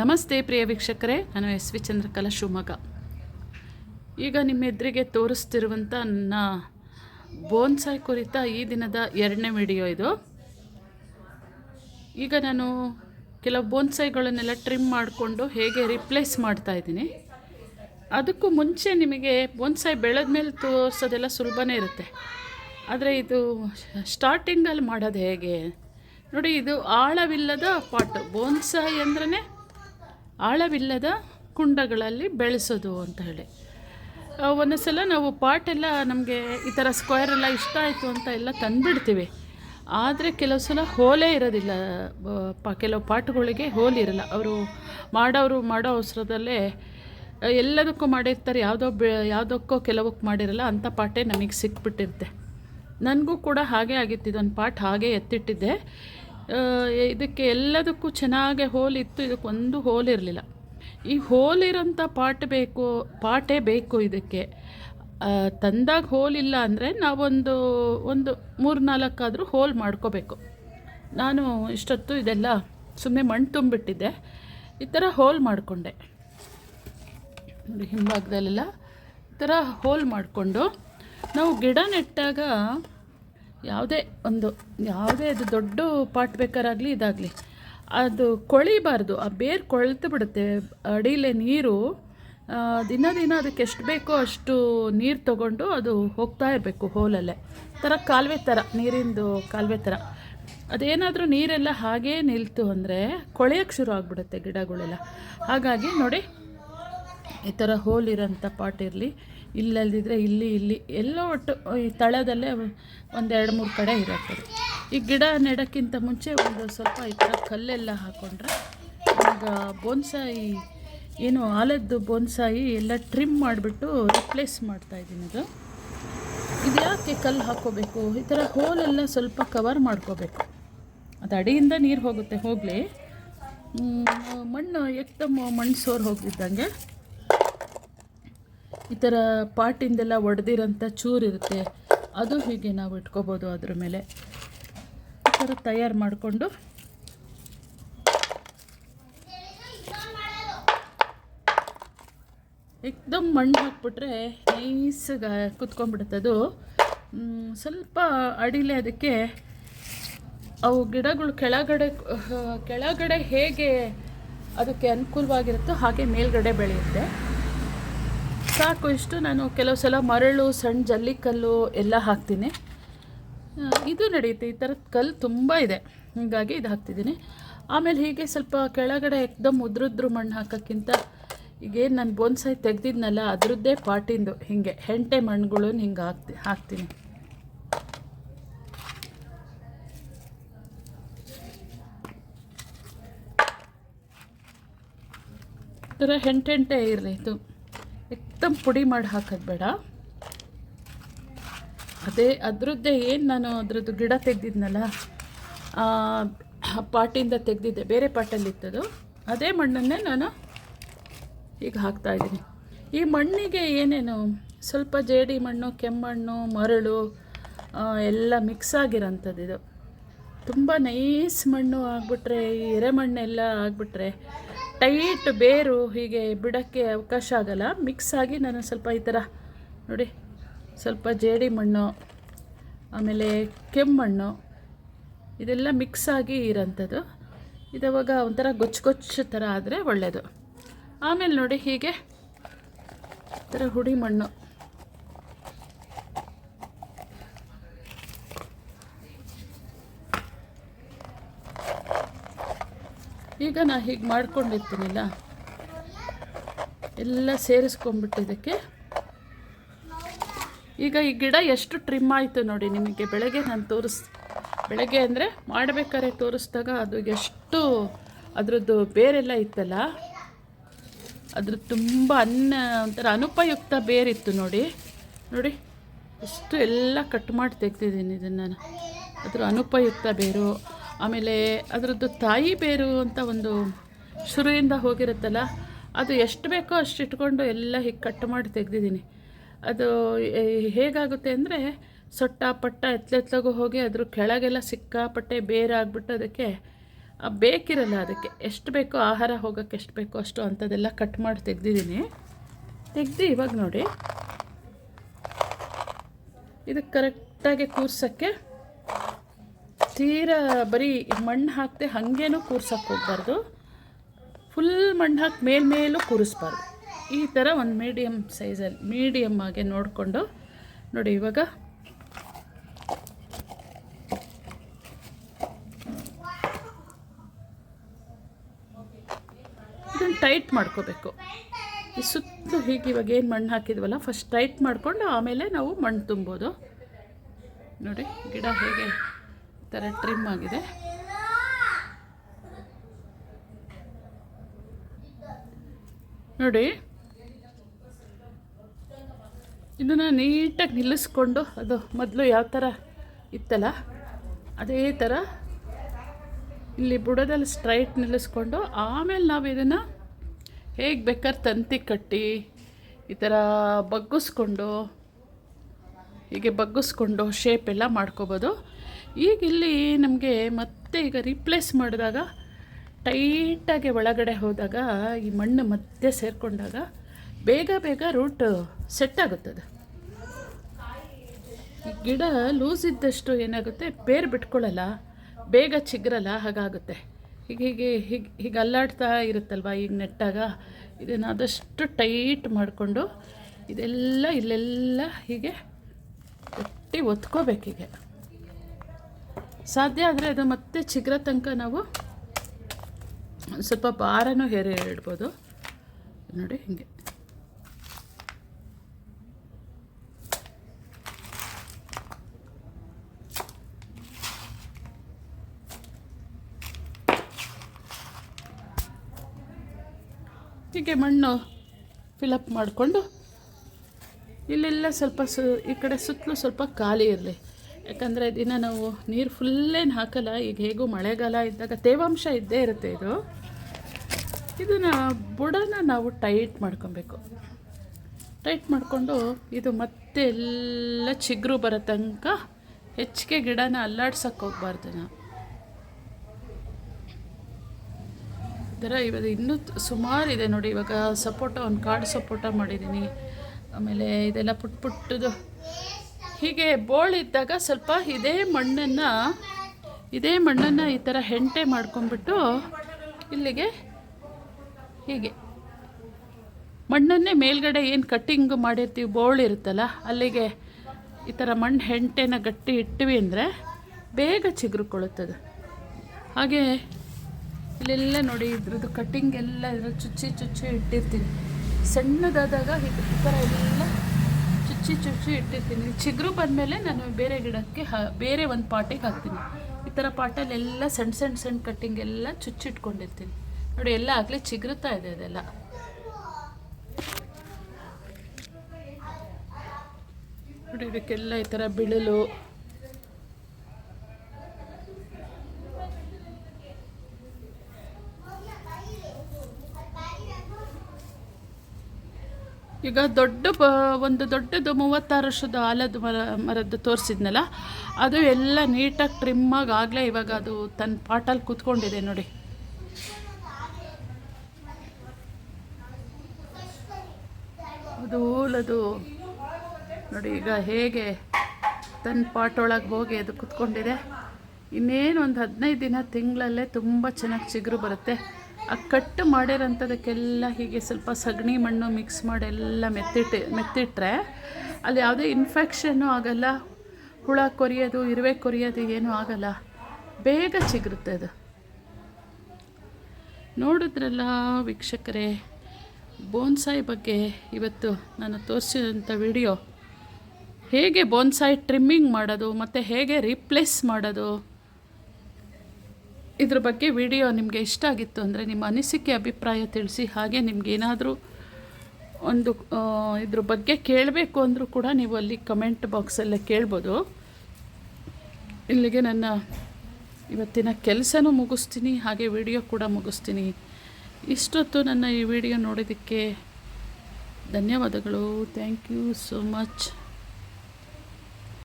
ನಮಸ್ತೆ ಪ್ರಿಯ ವೀಕ್ಷಕರೇ, ನಾನು ಎಸ್ ವಿ ಚಂದ್ರಕಲಾ ಶಿವಮೊಗ್ಗ ಈಗ ನಿಮ್ಮ ಎದುರಿಗೆ ತೋರಿಸ್ತಿರುವಂಥ ನನ್ನ ಬೋನ್ಸಾಯ್ ಕುರಿತ ಈ ದಿನದ ಎರಡನೇ ವಿಡಿಯೋ ಇದು. ಈಗ ನಾನು ಕೆಲವು ಬೋನ್ಸಾಯ್ಗಳನ್ನೆಲ್ಲ ಟ್ರಿಮ್ ಮಾಡಿಕೊಂಡು ಹೇಗೆ ರಿಪ್ಲೇಸ್ ಮಾಡ್ತಾ ಇದ್ದೀನಿ. ಅದಕ್ಕೂ ಮುಂಚೆ ನಿಮಗೆ ಬೋನ್ಸಾಯ್ ಬೆಳೆದ ಮೇಲೆ ತೋರಿಸೋದೆಲ್ಲ ಸುಲಭನೇ ಇರುತ್ತೆ. ಆದರೆ ಇದು ಸ್ಟಾರ್ಟಿಂಗಲ್ಲಿ ಮಾಡೋದು ಹೇಗೆ? ನೋಡಿ, ಇದು ಆಳವಿಲ್ಲದ ಪಾಟು. ಬೋನ್ಸಾಯ್ ಅಂದ್ರೇ ಆಳವಿಲ್ಲದ ಕುಂಡಗಳಲ್ಲಿ ಬೆಳೆಸೋದು ಅಂತ ಹೇಳಿ. ಒಂದೊಂದು ಸಲ ನಾವು ಪಾಟೆಲ್ಲ ನಮಗೆ ಈ ಥರ ಸ್ಕ್ವೇರ್ ಎಲ್ಲ ಇಷ್ಟ ಆಯಿತು ಅಂತ ಎಲ್ಲ ತಂದುಬಿಡ್ತೀವಿ. ಆದರೆ ಕೆಲವು ಸಲ ಹೋಲೇ ಇರೋದಿಲ್ಲ. ಪ, ಕೆಲವು ಪಾಟ್ಗಳಿಗೆ ಹೋಲ್ ಇರಲ್ಲ. ಅವರು ಮಾಡೋರು ಮಾಡೋ ಅವಸರದಲ್ಲೇ ಎಲ್ಲದಕ್ಕೂ ಮಾಡಿರ್ತಾರೆ. ಯಾವುದೋ ಬೆ, ಯಾವುದಕ್ಕೋ ಕೆಲವಕ್ಕೆ ಮಾಡಿರಲ್ಲ ಅಂಥ ಪಾಟೇ ನಮಗೆ ಸಿಕ್ಬಿಟ್ಟಿರುತ್ತೆ. ನನಗೂ ಕೂಡ ಹಾಗೆ ಆಗಿತ್ತು. ಇದೊಂದು ಪಾಟ್ ಹಾಗೆ ಎತ್ತಿಟ್ಟಿದ್ದೆ. ಇದಕ್ಕೆ ಎಲ್ಲದಕ್ಕೂ ಚೆನ್ನಾಗೆ ಹೋಲ್ ಇತ್ತು, ಇದಕ್ಕೆ ಒಂದು ಹೋಲ್ ಇರಲಿಲ್ಲ. ಈ ಹೋಲ್ ಇರೋಂಥ ಪಾಟ್ ಬೇಕು, ಪಾಟೇ ಬೇಕು ಇದಕ್ಕೆ. ತಂದಾಗ ಹೋಲ್ ಇಲ್ಲ ಅಂದರೆ ನಾವೊಂದು, ಒಂದು ಮೂರು ನಾಲ್ಕಾದರೂ ಹೋಲ್ ಮಾಡ್ಕೋಬೇಕು. ನಾನು ಇಷ್ಟೊತ್ತು ಇದೆಲ್ಲ ಸುಮ್ಮನೆ ಮಣ್ಣು ತುಂಬಿಟ್ಟಿದ್ದೆ. ಈ ಥರ ಹೋಲ್ ಮಾಡಿಕೊಂಡೆ. ಹಿಂಭಾಗದಲ್ಲೆಲ್ಲ ಈ ಥರ ಹೋಲ್ ಮಾಡಿಕೊಂಡು ನಾವು ಗಿಡ ನೆಟ್ಟಾಗ ಯಾವುದೇ ಒಂದು, ಯಾವುದೇ ಅದು ದೊಡ್ಡ ಪಾಟ್ ಬೇಕಾರಾಗಲಿ ಇದಾಗಲಿ. ಅದು ಕೊಳಿಬಾರ್ದು. ಆ ಬೇರು ಕೊಳ್ತು ಬಿಡುತ್ತೆ. ಅಡಿಲೆ ನೀರು ದಿನ ದಿನ ಅದಕ್ಕೆ ಎಷ್ಟು ಬೇಕೋ ಅಷ್ಟು ನೀರು ತಗೊಂಡು ಅದು ಹೋಗ್ತಾ ಇರಬೇಕು ಹೋಲಲ್ಲೇ. ಥರ ಕಾಲುವೆ ಥರ, ನೀರಿಂದು ಕಾಲುವೆ ಥರ. ಅದೇನಾದರೂ ನೀರೆಲ್ಲ ಹಾಗೇ ನಿಲ್ತು ಅಂದರೆ ಕೊಳೆಯೋಕ್ಕೆ ಶುರು ಆಗಿಬಿಡುತ್ತೆ ಗಿಡಗಳೆಲ್ಲ. ಹಾಗಾಗಿ ನೋಡಿ, ಈ ಥರ ಹೋಲಿರೋಂಥ ಪಾಟ್ ಇರಲಿ. ಇಲ್ಲದಿದ್ದರೆ ಇಲ್ಲಿ ಇಲ್ಲಿ, ಎಲ್ಲೋ ಒಟ್ಟು ಈ ತಳದಲ್ಲೇ ಒಂದೆರಡು ಮೂರು ಕಡೆ ಇರುತ್ತೆ ಈ ಗಿಡ ನೆಡೋಕ್ಕಿಂತ ಮುಂಚೆ ಒಂದು ಸ್ವಲ್ಪ ಈ ಥರ ಕಲ್ಲೆಲ್ಲ ಹಾಕ್ಕೊಂಡ್ರೆ ಈಗ ಬೋನ್ಸಾಯಿ, ಏನು ಆಲದ್ದು ಬೋನ್ಸಾಯಿ ಎಲ್ಲ ಟ್ರಿಮ್ ಮಾಡಿಬಿಟ್ಟು ರಿಪ್ಲೇಸ್ ಮಾಡ್ತಾಯಿದ್ದೀನಿ ಅದು. ಇದು ಯಾಕೆ ಕಲ್ಲು ಹಾಕ್ಕೋಬೇಕು? ಈ ಥರ ಹೋಲೆಲ್ಲ ಸ್ವಲ್ಪ ಕವರ್ ಮಾಡ್ಕೋಬೇಕು. ಅದು ಅಡಿಯಿಂದ ನೀರು ಹೋಗುತ್ತೆ, ಹೋಗಲಿ. ಮಣ್ಣು, ಎಕ್ದಮ್ ಮಣ್ಣು ಸೋರ್ ಹೋಗಿದ್ದಂಗೆ ಈ ಥರ ಪಾಟಿಂದೆಲ್ಲ ಒಡೆದಿರೋಂಥ ಚೂರಿರುತ್ತೆ. ಅದು ಹೀಗೆ ನಾವು ಇಟ್ಕೋಬೋದು ಅದ್ರ ಮೇಲೆ. ಈ ಥರ ತಯಾರು ಮಾಡಿಕೊಂಡು. ಎಕ್ದಮ್ ಮಣ್ಣು ಹಾಕ್ಬಿಟ್ರೆ ನೈಸಾಗಿ ಕುತ್ಕೊಂಡ್ಬಿಡುತ್ತೆ ಅದು. ಸ್ವಲ್ಪ ಅಡಿಲೆ ಅದಕ್ಕೆ ಅವು ಗಿಡಗಳು ಕೆಳಗಡೆ ಕೆಳಗಡೆ ಹೇಗೆ ಅದಕ್ಕೆ ಅನುಕೂಲವಾಗಿರುತ್ತೋ ಹಾಗೆ ಮೇಲ್ಗಡೆ ಬೆಳೆಯುತ್ತೆ. ಸಾಕು, ಇಷ್ಟು ನಾನು ಕೆಲವು ಸಲ ಮರಳು ಸಣ್ಣ ಜಲ್ಲಿಕಲ್ಲು ಎಲ್ಲ ಹಾಕ್ತೀನಿ. ಇದು ನಡೆಯುತ್ತೆ, ಈ ಥರದ ಕಲ್ಲು ತುಂಬ ಇದೆ. ಹೀಗಾಗಿ ಇದು ಹಾಕ್ತಿದ್ದೀನಿ. ಆಮೇಲೆ ಹೀಗೆ ಸ್ವಲ್ಪ ಕೆಳಗಡೆ ಎಕ್ದಮ್ ಉದ್ರುದ್ರು ಮಣ್ಣು ಹಾಕೋಕ್ಕಿಂತ ಈಗೇನು ನಾನು ಬೋನ್ಸಾಯಿ ತೆಗ್ದಿದ್ನಲ್ಲ, ಅದರದ್ದೇ ಪಾಟಿಂದು, ಹೀಗೆ ಹೆಂಟೆ ಮಣ್ಣುಗಳು ಹಿಂಗೆ ಹಾಕ್ತಿ, ಹಾಕ್ತೀನಿ. ಥರ ಹೆಂಟೆಂಟೆ ಇರಲಿ, ಇದು. ಎಕ್ದಮ್ ಪುಡಿ ಮಾಡಿ ಹಾಕೋದು ಬೇಡ. ಅದೇ ಅದರದ್ದೇ ಏನು ನಾನು ಅದರದ್ದು ಗಿಡ ತೆಗೆದಿದ್ನಲ್ಲ ಪಾಟಿಂದ ತೆಗ್ದಿದ್ದೆ, ಬೇರೆ ಪಾಟಲ್ಲಿತ್ತದು ಅದೇ ಮಣ್ಣನ್ನೇ ನಾನು ಈಗ ಹಾಕ್ತಾಯಿದ್ದೀನಿ ಈ ಮಣ್ಣಿಗೆ ಏನೇನು, ಸ್ವಲ್ಪ ಜೇಡಿ ಮಣ್ಣು, ಕೆಮ್ಮಣ್ಣು, ಮರಳು ಎಲ್ಲ ಮಿಕ್ಸ್ ಆಗಿರೋಂಥದ್ದು ಇದು. ತುಂಬ ನೈಸ್ ಮಣ್ಣು ಆಗಿಬಿಟ್ರೆ, ಈ ಎರೆಮಣ್ಣೆಲ್ಲ ಆಗಿಬಿಟ್ರೆ ಟೈಟ್ ಬೇರು ಹೀಗೆ ಬಿಡೋಕ್ಕೆ ಅವಕಾಶ ಆಗಲ್ಲ. ಮಿಕ್ಸ್ ಆಗಿ ನಾನು ಸ್ವಲ್ಪ ಈ ಥರ ನೋಡಿ, ಸ್ವಲ್ಪ ಜೇಡಿ ಮಣ್ಣು, ಆಮೇಲೆ ಕೆಮ್ಮಣ್ಣು, ಇದೆಲ್ಲ ಮಿಕ್ಸ್ ಆಗಿ ಇರೋಂಥದ್ದು. ಇದಾವಾಗ ಒಂಥರ ಗೊಚ್ಚ ಗೊಚ್ಚ ಥರ ಆದರೆ ಒಳ್ಳೆಯದು ಆಮೇಲೆ ನೋಡಿ ಹೀಗೆ ಈ ಥರ ಹುಡಿ ಮಣ್ಣು. ಈಗ ನಾ ಹೀಗೆ ಮಾಡ್ಕೊಂಡಿರ್ತೀನಿಲ್ಲ. ಎಲ್ಲ ಸೇರಿಸ್ಕೊಂಡ್ಬಿಟ್ಟಿದ್ದಕ್ಕೆ ಈಗ ಈ ಗಿಡ ಎಷ್ಟು ಟ್ರಿಮ್ ಆಯಿತು ನೋಡಿ ನಿಮಗೆ ಬೆಳಗ್ಗೆ ನಾನು ತೋರಿಸ್, ಬೆಳಗ್ಗೆ ಅಂದರೆ ಮಾಡಬೇಕಾದ್ರೆ ತೋರಿಸಿದಾಗ ಅದು ಎಷ್ಟು ಅದರದ್ದು ಬೇರೆಲ್ಲ ಇತ್ತಲ್ಲ? ಅದ್ರ ತುಂಬ ಅನ್ನ ಒಂಥರ ಅನುಪಯುಕ್ತ ಬೇರಿತ್ತು ನೋಡಿ. ನೋಡಿ ಎಷ್ಟು ಎಲ್ಲ ಕಟ್ ಮಾಡಿ ತೆಗ್ದಿದ್ದೀನಿ ಇದನ್ನು ನಾನು. ಅದ್ರ ಅನುಪಯುಕ್ತ ಬೇರು ಆಮೇಲೆ ಅದರದ್ದು ತಾಯಿ ಬೇರು ಅಂತ ಒಂದು ಶುರುವಿಂದ ಹೋಗಿರುತ್ತಲ್ಲ, ಅದು ಎಷ್ಟು ಬೇಕೋ ಅಷ್ಟು ಇಟ್ಕೊಂಡು ಎಲ್ಲ ಹೀಗೆ ಕಟ್ ಮಾಡಿ ತೆಗೆದಿದ್ದೀನಿ. ಅದು ಹೇಗಾಗುತ್ತೆ ಅಂದರೆ ಸೊಟ್ಟ ಪಟ್ಟ ಎತ್ಲೆತ್ಲಾಗೂ ಹೋಗಿ ಅದ್ರ ಕೆಳಗೆಲ್ಲ ಸಿಕ್ಕಾಪಟ್ಟೆ ಬೇರಾಗ್ಬಿಟ್ಟು ಅದಕ್ಕೆ ಬೇಕಿರಲ್ಲ ಅದಕ್ಕೆ ಎಷ್ಟು ಬೇಕೋ ಆಹಾರ ಹೋಗೋಕ್ಕೆ ಎಷ್ಟು ಬೇಕೋ ಅಷ್ಟು ಅಂಥದ್ದೆಲ್ಲ ಕಟ್ ಮಾಡಿ ತೆಗೆದಿದ್ದೀನಿ. ತೆಗ್ದು ಇವಾಗ ನೋಡಿ ಇದಕ್ಕೆ ಕರೆಕ್ಟಾಗಿ ಕೂರ್ಸೋಕ್ಕೆ ತೀರಾ ಬರೀ ಮಣ್ಣು ಹಾಕದೆ ಹಾಗೇನೂ ಕೂರ್ಸೋಕ್ಕೆ ಹೋಗ್ಬಾರ್ದು. ಫುಲ್ ಮಣ್ಣು ಹಾಕಿ ಮೇಲ್ಮೇಲೂ ಕೂರಿಸ್ಬಾರ್ದು. ಈ ಥರ ಒಂದು ಮೀಡಿಯಮ್ ಸೈಜಲ್ಲಿ ಮೀಡಿಯಮ್ ಆಗಿ ನೋಡಿಕೊಂಡು ನೋಡಿ ಇವಾಗ. ಇದನ್ನು ಟೈಟ್ ಮಾಡ್ಕೋಬೇಕು. ಈ ಸುತ್ತಲೂ ಹೀಗೆ ಇವಾಗ ಏನು ಮಣ್ಣು ಹಾಕಿದ್ವಲ್ಲ ಫಸ್ಟ್ ಟೈಟ್ ಮಾಡಿಕೊಂಡು ಆಮೇಲೆ ನಾವು ಮಣ್ಣು ತುಂಬೋದು. ನೋಡಿ, ಗಿಡ ಹೇಗೆ ಥರ ಟ್ರಿಮ್ ಆಗಿದೆ. ನೋಡಿ. ಇದನ್ನು ನೀಟಾಗಿ ನಿಲ್ಲಿಸ್ಕೊಂಡು ಅದು ಮೊದಲು ಯಾವ ಥರ ಇತ್ತಲ್ಲ, ಅದೇ ಥರ ಇಲ್ಲಿ ಬುಡದಲ್ಲಿ ಸ್ಟ್ರೈಟ್ ನಿಲ್ಲಿಸ್ಕೊಂಡು ಆಮೇಲೆ ನಾವು ಇದನ್ನು ಹೇಗೆ ಬೇಕಾದ್ರೆ ತಂತಿ ಕಟ್ಟಿ ಈ ಥರ ಬಗ್ಗಿಸ್ಕೊಂಡು, ಹೀಗೆ ಬಗ್ಗಿಸ್ಕೊಂಡು ಶೇಪ್ ಎಲ್ಲ ಮಾಡ್ಕೋಬೋದು. ಈಗ ಇಲ್ಲಿ ನಮಗೆ ಮತ್ತೆ ಈಗ ರಿಪ್ಲೇಸ್ ಮಾಡಿದಾಗ ಟೈಟಾಗಿ ಒಳಗಡೆ ಹೋದಾಗ, ಈ ಮಣ್ಣು ಮತ್ತೆ ಸೇರಿಕೊಂಡಾಗ ಬೇಗ ಬೇಗ ರೂಟ್ ಸೆಟ್ ಆಗುತ್ತದೆ. ಈ ಗಿಡ ಲೂಸ್ ಇದ್ದಷ್ಟು ಏನಾಗುತ್ತೆ? ಬೇರು ಬಿಟ್ಕೊಳ್ಳಲ್ಲ, ಬೇಗ ಚಿಗ್ರಲ್ಲ, ಹಾಗಾಗುತ್ತೆ. ಹೀಗೆ ಹೀಗೆ ಹೀಗೆ ಹೀಗೆ ಅಲ್ಲಾಡ್ತಾ ಇರುತ್ತಲ್ವ ಈಗ ನೆಟ್ಟಾಗ? ಇದನ್ನು ಆದಷ್ಟು ಟೈಟ್ ಮಾಡಿಕೊಂಡು ಇದೆಲ್ಲ, ಇಲ್ಲೆಲ್ಲ ಹೀಗೆ ಗಟ್ಟಿ ಒತ್ಕೋಬೇಕೀಗೆ ಸಾಧ್ಯ ಆದರೆ ಅದು ಮತ್ತೆ ಚಿಗ್ರ ತನಕ ನಾವು ಒಂದು ಸ್ವಲ್ಪ ಭಾರನೂ ಹೇರಿ ಇಡ್ಬೋದು. ನೋಡಿ ಹಿಂಗೆ. ಹೀಗೆ ಮಣ್ಣು ಫಿಲಪ್ ಮಾಡಿಕೊಂಡು ಇಲ್ಲೆಲ್ಲ ಸ್ವಲ್ಪ ಸು ಈ ಕಡೆ ಸುತ್ತಲೂ ಸ್ವಲ್ಪ ಖಾಲಿ ಇರಲಿ. ಯಾಕಂದರೆ ದಿನ ನಾವು ನೀರು ಫುಲ್ಲೇನು ಹಾಕಲ್ಲ, ಈಗ ಹೇಗೂ ಮಳೆಗಾಲ ಇದ್ದಾಗ ತೇವಾಂಶ ಇದ್ದೇ ಇರುತ್ತೆ ಇದು. ಇದನ್ನು ಬುಡನ ನಾವು ಟೈಟ್ ಮಾಡ್ಕೊಬೇಕು. ಟೈಟ್ ಮಾಡಿಕೊಂಡು ಇದು ಮತ್ತೆ ಎಲ್ಲ ಚಿಗುರು ಬರೋ ತನಕ ಹೆಚ್ಚಿಗೆ ಗಿಡನ ಅಲ್ಲಾಡ್ಸಕ್ಕೆ ಹೋಗ್ಬಾರ್ದು ಈ ಥರ ಇವಾಗ ಇನ್ನೂ ಸುಮಾರು ಇದೆ ನೋಡಿ, ಇವಾಗ ಸಪೋಟ ಒಂದು ಕಾಡು ಸಪೋಟ ಮಾಡಿದ್ದೀನಿ ಆಮೇಲೆ ಇದೆಲ್ಲ ಪುಟ್ ಪುಟ್ಟದು ಹೀಗೆ ಬೋಳಿದ್ದಾಗ ಸ್ವಲ್ಪ ಇದೇ ಮಣ್ಣನ್ನು ಇದೇ ಮಣ್ಣನ್ನು ಈ ಥರ ಹೆಂಟೆ ಮಾಡ್ಕೊಂಡ್ಬಿಟ್ಟು ಇಲ್ಲಿಗೆ ಹೀಗೆ. ಮಣ್ಣನ್ನೇ ಮೇಲ್ಗಡೆ ಏನು ಕಟ್ಟಿಂಗ್ ಮಾಡಿರ್ತೀವಿ ಬೋಳಿರುತ್ತಲ್ಲ ಅಲ್ಲಿಗೆ ಈ ಥರ ಮಣ್ಣು ಹೆಂಟೆನ ಗಟ್ಟಿ ಇಟ್ವಿ ಅಂದರೆ ಬೇಗ ಚಿಗುರುಕೊಳ್ಳುತ್ತದೆ. ಹಾಗೆ ಇಲ್ಲೆಲ್ಲ ನೋಡಿ, ಇದ್ರದ್ದು ಕಟ್ಟಿಂಗ್ ಎಲ್ಲ ಇದ್ರ ಚುಚ್ಚಿ ಚುಚ್ಚಿ ಇಟ್ಟಿರ್ತೀನಿ ಸಣ್ಣದಾದಾಗ ಈ ಥರ ಎಲ್ಲ ಚುಚ್ಚಿ ಚುಚ್ಚಿ ಇಟ್ಟಿರ್ತೀನಿ. ಚಿಗುರು ಬಂದಮೇಲೆ ನಾನು ಬೇರೆ ಗಿಡಕ್ಕೆ ಹ, ಬೇರೆ ಒಂದು ಪಾಟಿಗೆ ಹಾಕ್ತೀನಿ. ಈ ಥರ ಪಾಟಲ್ಲಿ ಎಲ್ಲ ಸಣ್ಣ ಸಣ್ಣ ಸಣ್ಣ ಕಟ್ಟಿಂಗ್ ಎಲ್ಲ ಚುಚ್ಚಿಟ್ಕೊಂಡಿರ್ತೀನಿ. ನೋಡಿ, ಎಲ್ಲ ಆಗಲೇ ಚಿಗುರುತ್ತಾ ಇದೆ ಅದೆಲ್ಲ. ನೋಡಿ, ಇದಕ್ಕೆಲ್ಲ ಈ ಥರ ಬಿಳಲು ಈಗ ದೊಡ್ಡ ಒಂದು ದೊಡ್ಡದು ಮೂವತ್ತಾರು ವರ್ಷದ ಆಲದ ಮರ, ಮರದ್ದು ತೋರಿಸಿದ್ನಲ್ಲ, ಅದು ಎಲ್ಲ ನೀಟಾಗಿ ಟ್ರಿಮ್ಮಾಗಿ ಆಗಲೇ ಇವಾಗ ಅದು ತನ್ನ ಪಾಟಲ್ಲಿ ಕೂತ್ಕೊಂಡಿದೆ ನೋಡಿ. ಅದು ಅದು ನೋಡಿ ಈಗ ಹೇಗೆ ತನ್ನ ಪಾಟ್ ಒಳಗೆ ಹೋಗಿ ಅದು ಕುತ್ಕೊಂಡಿದೆ. ಇನ್ನೇನು ಒಂದು ಹದಿನೈದು ದಿನ ತಿಂಗಳಲ್ಲೇ ತುಂಬ ಚೆನ್ನಾಗಿ ಚಿಗುರು ಬರುತ್ತೆ. ಆ ಕಟ್ ಮಾಡಿರೋಂಥದಕ್ಕೆಲ್ಲ ಹೀಗೆ ಸ್ವಲ್ಪ ಸಗಣಿ ಮಣ್ಣು ಮಿಕ್ಸ್ ಮಾಡಿ ಎಲ್ಲ ಮೆತ್ತಿಟ್ಟು ಮೆತ್ತಿಟ್ಟರೆ ಅಲ್ಲಿ ಯಾವುದೇ ಇನ್ಫೆಕ್ಷನ್ನು ಆಗಲ್ಲ. ಹುಳ ಕೊರಿಯೋದು, ಇರುವೆ ಕೊರಿಯೋದು ಏನೂ ಆಗಲ್ಲ. ಬೇಗ ಚಿಗುರುತ್ತೆ ಅದು. ನೋಡಿದ್ರಲ್ಲ ವೀಕ್ಷಕರೇ, ಬೋನ್ಸಾಯಿ ಬಗ್ಗೆ ಇವತ್ತು ನಾನು ತೋರಿಸಿದಂಥ ವಿಡಿಯೋ ಹೇಗೆ ಬೋನ್ಸಾಯಿ ಟ್ರಿಮ್ಮಿಂಗ್ ಮಾಡೋದು, ಮತ್ತು ಹೇಗೆ ರೀಪ್ಲೇಸ್ ಮಾಡೋದು ಇದ್ರ ಬಗ್ಗೆ ವಿಡಿಯೋ ನಿಮಗೆ ಇಷ್ಟ ಆಗಿತ್ತು ಅಂದರೆ ನಿಮ್ಮ ಅನಿಸಿಕೆ, ಅಭಿಪ್ರಾಯ ತಿಳಿಸಿ. ಹಾಗೆ ನಿಮ್ಗೆ ಏನಾದರೂ ಒಂದು ಇದ್ರ ಬಗ್ಗೆ ಕೇಳಬೇಕು ಅಂದರೂ ಕೂಡ ನೀವು ಅಲ್ಲಿ ಕಮೆಂಟ್ ಬಾಕ್ಸಲ್ಲೇ ಕೇಳ್ಬೋದು. ಇಲ್ಲಿಗೆ ನನ್ನ ಇವತ್ತಿನ ಕೆಲಸನೂ ಮುಗಿಸ್ತೀನಿ, ಹಾಗೆ ವಿಡಿಯೋ ಕೂಡ ಮುಗಿಸ್ತೀನಿ. ಇಷ್ಟೊತ್ತು ನನ್ನ ಈ ವಿಡಿಯೋ ನೋಡಿದ್ದಕ್ಕೆ ಧನ್ಯವಾದಗಳು. Thank you so much